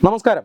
നമസ്കാരം.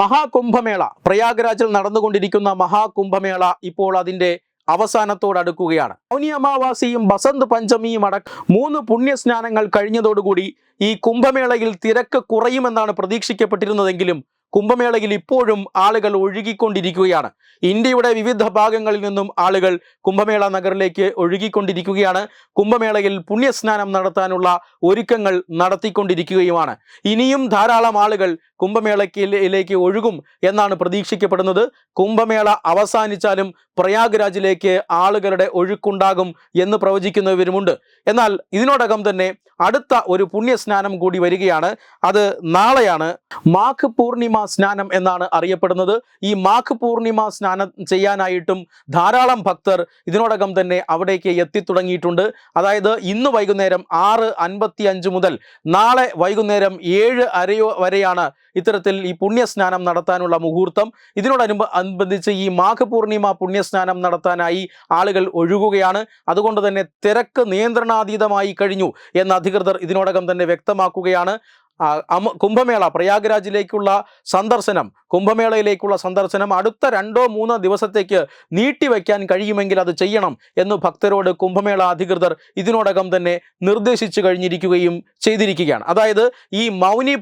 മഹാകുംഭമേള പ്രയാഗ്രാജിൽ നടന്നുകൊണ്ടിരിക്കുന്ന മഹാകുംഭമേള ഇപ്പോൾ അതിന്റെ അവസാനത്തോടടുക്കുകയാണ് മൗനി അമാവാസിയും ബസന്ത് പഞ്ചമിയും അടക്കം മൂന്ന് പുണ്യസ്നാനങ്ങൾ കഴിഞ്ഞതോടുകൂടി ഈ കുംഭമേളയിൽ തിരക്ക് കുറയുമെന്നാണ് പ്രതീക്ഷിക്കപ്പെട്ടിരുന്നതെങ്കിലും കുംഭമേളയിൽ ഇപ്പോഴും ആളുകൾ ഒഴുകിക്കൊണ്ടിരിക്കുകയാണ്. ഇന്ത്യയുടെ വിവിധ ഭാഗങ്ങളിൽ നിന്നും ആളുകൾ കുംഭമേള നഗറിലേക്ക് ഒഴുകിക്കൊണ്ടിരിക്കുകയാണ്. കുംഭമേളയിൽ പുണ്യസ്നാനം നടത്താനുള്ള ഒരുക്കങ്ങൾ നടത്തിക്കൊണ്ടിരിക്കുകയുമാണ്. ഇനിയും ധാരാളം ആളുകൾ കുംഭമേളയ്ക്കിലേക്ക് ഒഴുകും എന്നാണ് പ്രതീക്ഷിക്കപ്പെടുന്നത്. കുംഭമേള അവസാനിച്ചാലും പ്രയാഗ്രാജിലേക്ക് ആളുകളുടെ ഒഴുക്കുണ്ടാകും എന്ന് പ്രവചിക്കുന്നവരുമുണ്ട്. എന്നാൽ ഇതിനോടകം തന്നെ അടുത്ത ഒരു പുണ്യസ്നാനം കൂടി വരികയാണ്. അത് നാളെയാണ്. മാഘ് പൂർണിമ സ്നാനം എന്നാണ് അറിയപ്പെടുന്നത്. ഈ മാഘ് പൂർണിമ സ്നാനം ചെയ്യാനായിട്ടും ധാരാളം ഭക്തർ ഇതിനോടകം തന്നെ അവിടേക്ക് എത്തിത്തുടങ്ങിയിട്ടുണ്ട്. അതായത് ഇന്ന് വൈകുന്നേരം ആറ് അൻപത്തി അഞ്ച് മുതൽ നാളെ വൈകുന്നേരം ഏഴ് അരയോ വരെയാണ് ഇത്തരത്തിൽ ഈ പുണ്യസ്നാനം നടത്താനുള്ള മുഹൂർത്തം. ഇതിനോടനുബ അനുബന്ധിച്ച് ഈ മാഘ പൂർണിമ പുണ്യസ്നാനം നടത്താനായി ആളുകൾ ഒഴുകുകയാണ്. അതുകൊണ്ട് തന്നെ തിരക്ക് നിയന്ത്രണാതീതമായി കഴിഞ്ഞു എന്ന് അധികൃതർ ഇതിനോടകം തന്നെ വ്യക്തമാക്കുകയാണ്. കുംഭമേള പ്രയാഗ്രാജിലേക്കുള്ള സന്ദർശനം കുംഭമേളയിലേക്കുള്ള സന്ദർശനം അടുത്ത രണ്ടോ മൂന്നോ ദിവസത്തേക്ക് നീട്ടിവെക്കാൻ കഴിയുമെങ്കിൽ അത് ചെയ്യണം എന്ന് ഭക്തരോട് കുംഭമേള അധികൃതർ ഇതിനോടകം തന്നെ നിർദ്ദേശിച്ചു കഴിഞ്ഞിരിക്കുകയും ചെയ്തിരിക്കുകയാണ്. അതായത് ഈ മൗനി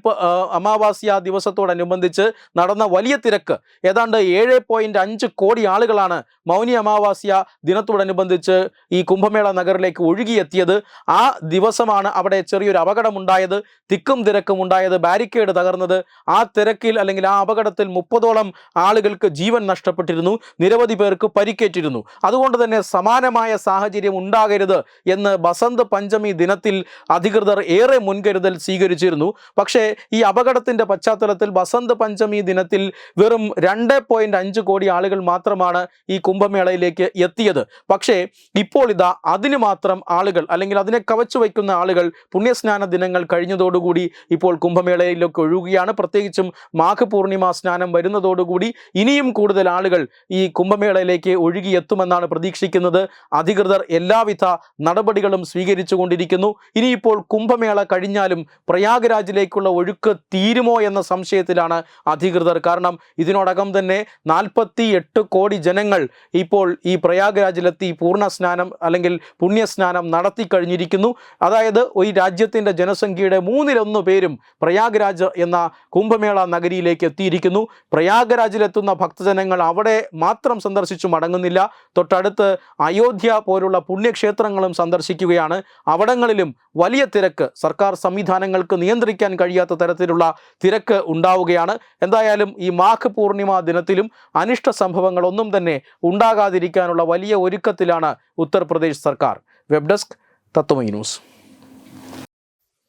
അമാവാസ്യ ദിവസത്തോടനുബന്ധിച്ച് നടന്ന വലിയ തിരക്ക് ഏതാണ്ട് ഏഴ് അഞ്ച് കോടി ആളുകളാണ് മൗനി അമാവാസ്യ ദിനത്തോടനുബന്ധിച്ച് ഈ കുംഭമേള നഗറിലേക്ക് ഒഴുകിയെത്തിയത്. ആ ദിവസമാണ് അവിടെ ചെറിയൊരു അപകടമുണ്ടായത്. തിക്കും തിരക്കും ഉണ്ടായത് ബാരിക്കേഡ് തകർന്നത് ആ തിരക്കിൽ അല്ലെങ്കിൽ ആ അപകടത്തിൽ മുപ്പതോളം ആളുകൾക്ക് ജീവൻ നഷ്ടപ്പെട്ടിരുന്നു നിരവധി പേർക്ക് പരിക്കേറ്റിരുന്നു. അതുകൊണ്ട് തന്നെ സമാനമായ സാഹചര്യം ഉണ്ടാകരുത് എന്ന് ബസന്ത് പഞ്ചമി ദിനത്തിൽ അധികൃതർ ഏറെ മുൻകരുതൽ സ്വീകരിച്ചിരുന്നു. പക്ഷേ ഈ അപകടത്തിന്റെ പശ്ചാത്തലത്തിൽ ബസന്ത് പഞ്ചമി ദിനത്തിൽ വെറും രണ്ട് പോയിന്റ് അഞ്ച് കോടി ആളുകൾ മാത്രമാണ് ഈ കുംഭമേളയിലേക്ക് എത്തിയത്. പക്ഷേ ഇപ്പോൾ ഇതാ അതിന് മാത്രം ആളുകൾ അല്ലെങ്കിൽ അതിനെ കവച്ചു വയ്ക്കുന്ന ആളുകൾ പുണ്യസ്നാന ദിനങ്ങൾ കഴിഞ്ഞതോടുകൂടി ഇപ്പോൾ കുംഭമേളയിലൊക്കെ ഒഴുകുകയാണ് പ്രത്യേകിച്ചും മാഘ പൂർണിമ സ്നാനം വരുന്നതോടുകൂടി ഇനിയും കൂടുതൽ ആളുകൾ ഈ കുംഭമേളയിലേക്ക് ഒഴുകിയെത്തുമെന്നാണ് പ്രതീക്ഷിക്കുന്നത്. അധികൃതർ എല്ലാവിധ നടപടികളും സ്വീകരിച്ചുകൊണ്ടിരിക്കുന്നു. ഇനിയിപ്പോൾ കുംഭമേള കഴിഞ്ഞാലും പ്രയാഗ്രാജിലേക്കുള്ള ഒഴുക്ക് തീരുമോ എന്ന സംശയത്തിലാണ് അധികൃതർ. കാരണം ഇതിനോടകം തന്നെ നാൽപ്പത്തി എട്ട് കോടി ജനങ്ങൾ ഇപ്പോൾ ഈ പ്രയാഗ്രാജിലെത്തി പൂർണ സ്നാനം അല്ലെങ്കിൽ പുണ്യസ്നാനം നടത്തി കഴിഞ്ഞിരിക്കുന്നു. അതായത് ഈ രാജ്യത്തിന്റെ ജനസംഖ്യയുടെ മൂന്നിലൊന്ന് പേരും പ്രയാഗ്രാജ് എന്ന കുംഭമേള നഗരിയിലേക്ക് എത്തിയിരിക്കുന്നു. പ്രയാഗ്രാജിലെത്തുന്ന ഭക്തജനങ്ങൾ അവിടെ മാത്രം സന്ദർശിച്ചു മടങ്ങുന്നില്ല. തൊട്ടടുത്ത് അയോധ്യ പോലുള്ള പുണ്യക്ഷേത്രങ്ങളും സന്ദർശിക്കുകയാണ്. അവിടങ്ങളിലും വലിയ തിരക്ക്. സർക്കാർ സംവിധാനങ്ങൾക്ക് നിയന്ത്രിക്കാൻ കഴിയാത്ത തരത്തിലുള്ള തിരക്ക് ഉണ്ടാവുകയാണ്. എന്തായാലും ഈ മാഘ പൂർണിമ ദിനത്തിലും അനിഷ്ട സംഭവങ്ങളൊന്നും തന്നെ ഉണ്ടാകാതിരിക്കാനുള്ള വലിയ ഒരുക്കത്തിലാണ് ഉത്തർപ്രദേശ് സർക്കാർ. Web desk Tatwamayi news.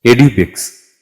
Edubix